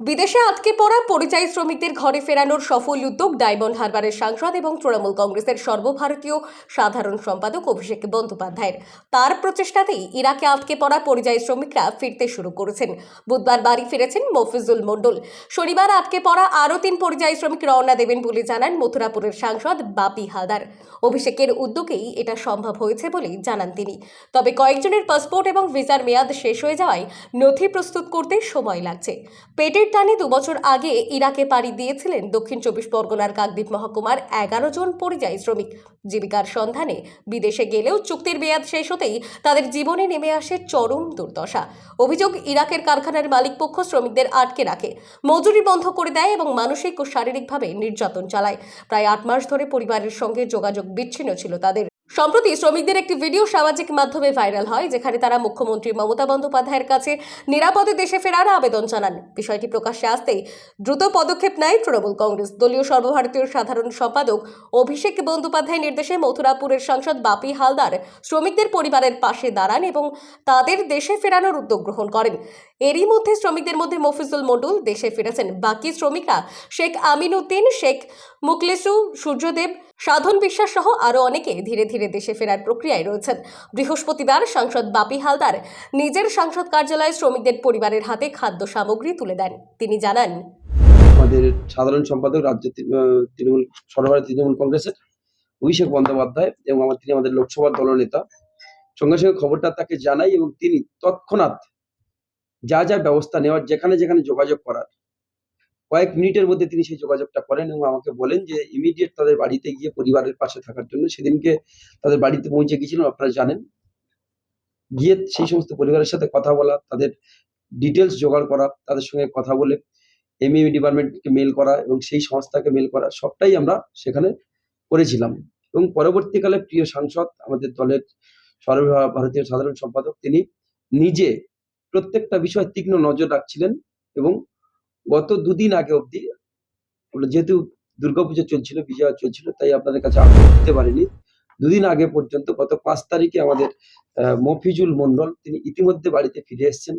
বিদেশে আটকে পড়া পরিযায়ী শ্রমিকদের ঘরে ফেরানোর সফল উদ্যোগ ডায়মন্ড হারবারের সাংসদ এবং তৃণমূল কংগ্রেসের সর্বভারতীয় সাধারণ সম্পাদক অভিষেক বন্দ্যোপাধ্যায়ের। তার প্রচেষ্টাতেই ইরাকে আটকে পড়া পরিযায়ী শ্রমিকরা ফিরতে শুরু করেছেন। বুধবার বাড়ি ফিরেছেন মফিজুল মণ্ডল শনিবার আটকে পড়া আরও তিন পরিযায়ী শ্রমিক রওনা দেবেন বলে জানান মথুরাপুরের সাংসদ বাপি হালদার। অভিষেকের উদ্যোগেই এটা সম্ভব হয়েছে বলেই জানান তিনি। তবে কয়েকজনের পাসপোর্ট এবং ভিসার মেয়াদ শেষ হয়ে যাওয়ায় নথি প্রস্তুত করতে সময় লাগছে। পেটের টানে দুবছর আগে ইরাকে পাড়ি দিয়েছিলেন দক্ষিণ চব্বিশ পরগনার কাকদ্বীপ মহকুমার এগারো জন পরিযায়ী শ্রমিক। জীবিকার সন্ধানে বিদেশে গেলেও চুক্তির মেয়াদ শেষ হতেই তাদের জীবনে নেমে আসে চরম দুর্দশা। অভিযোগ, ইরাকের কারখানার মালিকপক্ষ শ্রমিকদের আটকে রাখে। মজুরি বন্ধ করে দেয় এবং মানসিক ও শারীরিকভাবে নির্যাতন চালায়। প্রায় আট মাস ধরে পরিবারের সঙ্গে যোগাযোগ বিচ্ছিন্ন ছিল তাদের। সম্প্রতি শ্রমিকদের একটি ভিডিও সামাজিক মাধ্যমে ভাইরাল হয়, যেখানে তারা মুখ্যমন্ত্রী মমতা বন্দ্যোপাধ্যায়ের কাছে নিরাপদে দেশে ফেরার আবেদন জানান। বিষয়টি প্রকাশ্যে আসতেই দ্রুত পদক্ষেপ নেয় তৃণমূল কংগ্রেস। দলীয় সর্বভারতীয় সাধারণ সম্পাদক অভিষেক বন্দ্যোপাধ্যায়ের নির্দেশে মথুরাপুরের সাংসদ বাপি হালদার শ্রমিকদের পরিবারের পাশে দাঁড়ান এবং তাদের দেশে ফেরানোর উদ্যোগ গ্রহণ করেন। এরই মধ্যে শ্রমিকদের মধ্যে মফিজুল মডুল দেশে ফিরেছেন। বাকি শ্রমিকরা শেখ আমিন উদ্দিন শেখ মুকলেসু সূর্যদেব, সাধন বিশ্বাস সহ আরও অনেকে ধীরে ধীরে দেশে ফেরার প্রক্রিয়ায় রয়েছেন। বৃহস্পতিবার সাংসদ বাপি হালদার নিজের সাংসদ কার্যালয়ে শ্রমিকদের পরিবারের হাতে খাদ্য সামগ্রী তুলে দেন। তিনি জানান, আমাদের সাধারণ সম্পাদক রাজ্য তৃণমূল সর্বভারতীয় তৃণমূল কংগ্রেসের অভিষেক বন্দ্যোপাধ্যায় এবং আমার তিনি আমাদের লোকসভার দলনেতা। সঙ্গে সঙ্গে খবরটা তাকে জানাই এবং তিনি তৎক্ষণাৎ যা যা ব্যবস্থা নেওয়ার, যেখানে যেখানে যোগাযোগ করার। কয়েক মিনিটের মধ্যে তিনি সেই যোগাযোগটা করেন এবং আমাকে বলেন যে ইমিডিয়েট তাদের বাড়িতে গিয়ে পরিবারের পাশে থাকার জন্য সেদিনকে তাদের বাড়িতে পৌঁছে গিয়েছিলাম, আপনারা জানেন। গিয়ে সেই সমস্ত পরিবারের সাথে কথা বলা, তাদের ডিটেলস জোগাড় করা, তাদের সঙ্গে কথা বলে এমএমই ডিপার্টমেন্টকে মেল করা এবং সেই সংস্থাকে মেল করা, সবটাই আমরা সেখানে করেছিলাম। এবং পরবর্তীকালে প্রিয় সাংসদ, আমাদের দলের সর্বভারতীয় সাধারণ সম্পাদক, তিনি নিজে প্রত্যেকটা বিষয় তীক্ষ্ণ নজর রাখছিলেন এবং গত দুদিন আগে আমরা যেহেতু দুর্গাপুজো চলছিল, বিজয়া চলছিল, তাই আপনাদের কাছে আপডেট দিতে পারিনি। দুদিন আগে পর্যন্ত, গত পাঁচ তারিখে আমাদের মফিজুল মন্ডল তিনি ইতিমধ্যে বাড়িতে ফিরে এসেছেন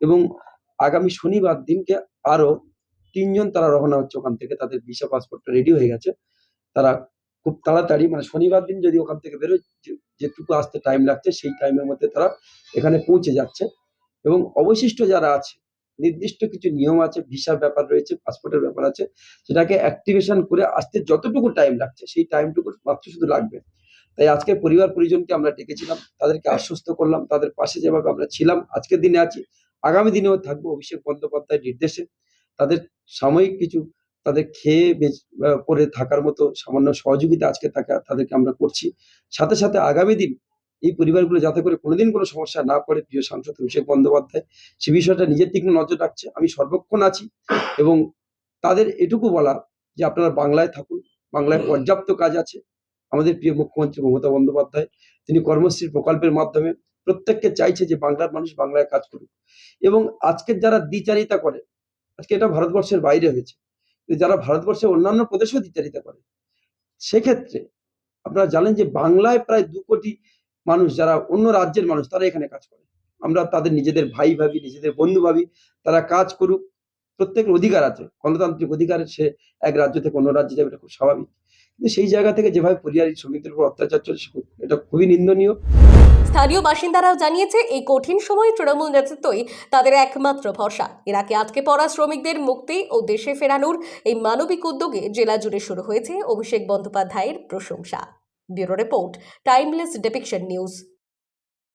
এবং আগামী শনিবার দিনকে আরও তিনজন তারা রওনা হচ্ছে ওখান থেকে, তাদের ভিসা পাসপোর্টটা রেডি হয়ে গেছে। তারা খুব তাড়াতাড়ি মানে শনিবার দিন যদি ওখান থেকে বেরোয় যেটুকু আসতে টাইম লাগছে, সেই টাইমের মধ্যে তারা এখানে পৌঁছে যাচ্ছে। এবং অবশিষ্ট যারা আছে, নির্দিষ্ট কিছু নিয়ম আছে ভিসার ব্যাপার রয়েছে, পাসপোর্টের ব্যাপার আছে, সেটাকে অ্যাক্টিভেশন করে আসতে যতটুকু টাইম লাগছে, সেই টাইমটুকু মাত্র শুধু লাগবে। তাই আজকে পরিবার পরিজনকে আমরা ডেকেছিলাম, তাদেরকে আশ্বস্ত করলাম, তাদের পাশে যেভাবে আমরা ছিলাম, আজকের দিনে আছি, আগামী দিনেও থাকব অভিষেক বন্দ্যোপাধ্যায়ের নির্দেশে। তাদের সাময়িক কিছু তাদের খেয়ে করে থাকার মতো সামান্য সহযোগিতা আজকে তাকে, তাদেরকে আমরা করছি। সাথে সাথে আগামী দিন এই পরিবারগুলো যাতে করে কোনোদিন কোনো সমস্যা না পড়ে, প্রিয় সাংসদ অভিষেক বন্দ্যোপাধ্যায়, সে বিষয়টা নিজের তীক্ষ্ণ নজর রাখছে। আমি সর্বক্ষণ আছি এবং তাদের এটুকু বলা যে আপনারা বাংলায় থাকুন, বাংলায় পর্যাপ্ত কাজ আছে। আমাদের প্রিয় মুখ্যমন্ত্রী মমতা বন্দ্যোপাধ্যায়, তিনি কর্মশ্রী প্রকল্পের মাধ্যমে প্রত্যেককে চাইছে যে বাংলার মানুষ বাংলায় কাজ করুক। এবং আজকের যারা দ্বিচারিতা করে, আজকে এটা ভারতবর্ষের বাইরে হয়েছে যারা ভারতবর্ষের অন্যান্য প্রদেশেও দ্বিচারিতা করে, সেক্ষেত্রে আপনারা জানেন যে বাংলায় প্রায় দু কোটি মানুষ, যারা অন্য রাজ্যের মানুষ, তারা এখানে কাজ করে। আমরা তাদের নিজেদের ভাই ভাবি, নিজেদের বন্ধু ভাবি, তারা কাজ করুক। প্রত্যেকের অধিকার আছে। গণতান্ত্রিক অধিকার সে এক রাজ্য থেকে অন্য রাজ্যে যাবে, এটা খুব স্বাভাবিক। কিন্তু সেই জায়গা থেকে যেভাবে পরিযায়ী শ্রমিকদের উপর অত্যাচার চলছে, এটা খুবই নিন্দনীয়। স্থানীয় বাসিন্দারাও জানিয়েছে, এই কঠিন সময়ে তৃণমূল নেতৃত্বই তাদের একমাত্র ভরসা। ইরাকে আটকে পড়া শ্রমিকদের মুক্তি ও দেশে ফেরানোর এই মানবিক উদ্যোগে জেলা জুড়ে শুরু হয়েছে অভিষেক বন্দ্যোপাধ্যায়ের প্রশংসা। Bureau Report, Timeless Depiction News.